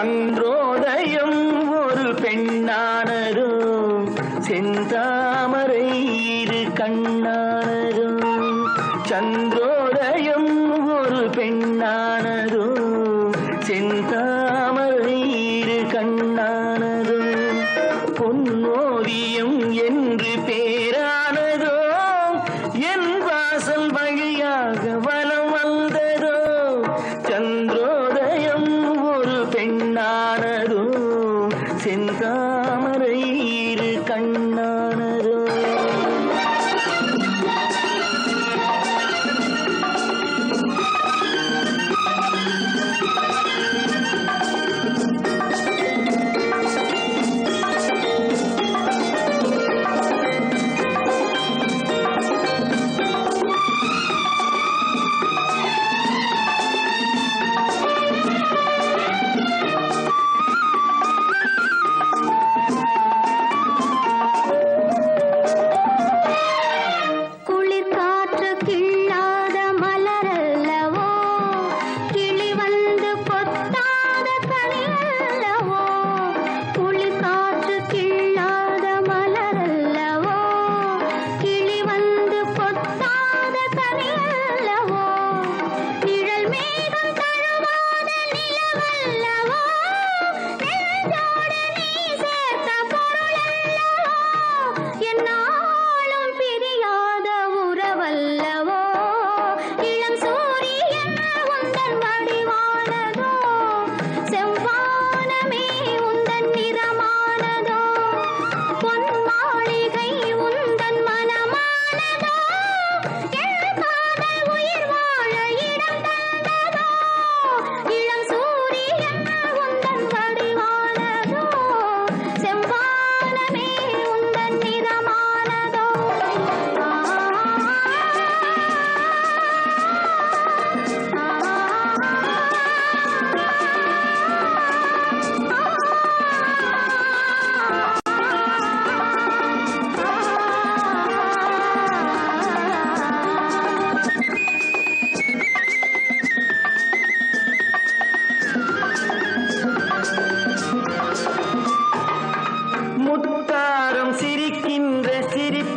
சன்றோதயம் ஒரு பெண்ணானதும் செந்தாமரை இரு கண்ணானதும். சன்றோதயம் ஒரு பெண்ணான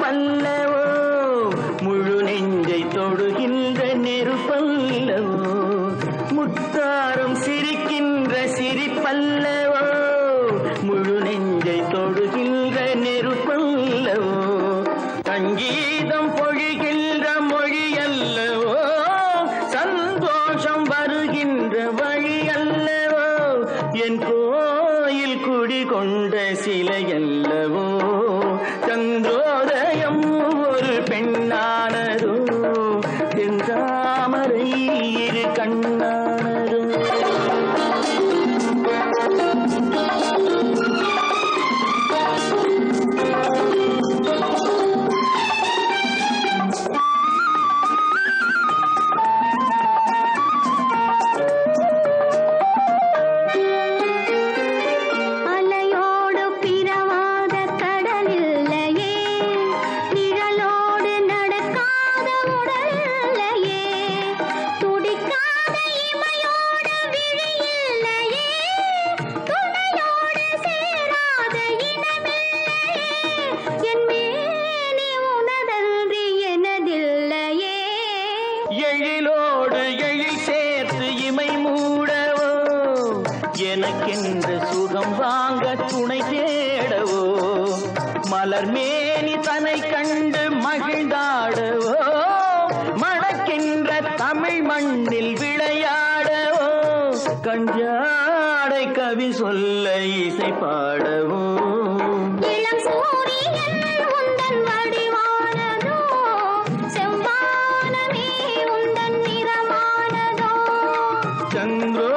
பல்லவோ? முழு நெஞ்சை தொடுகின்ற நெருப்பல்லவோ? முத்தாரும் சிரிக்கின்ற சிரிப்பல்லவோ? எழிலோடு எழில் சேர்த்து இமை மூடவோ? எனக்கென்று சுகம் வாங்க துணை தேடவோ? மலர் மேனி தன்னை கண்டு மகிழ்ந்தாடவோ? மணக்கின்ற தமிழ் மண்ணில் விளையாடவோ? கஞ்சாடை கவி சொல்ல இசை பாடவோ? இளம் சூரியன் चंद्र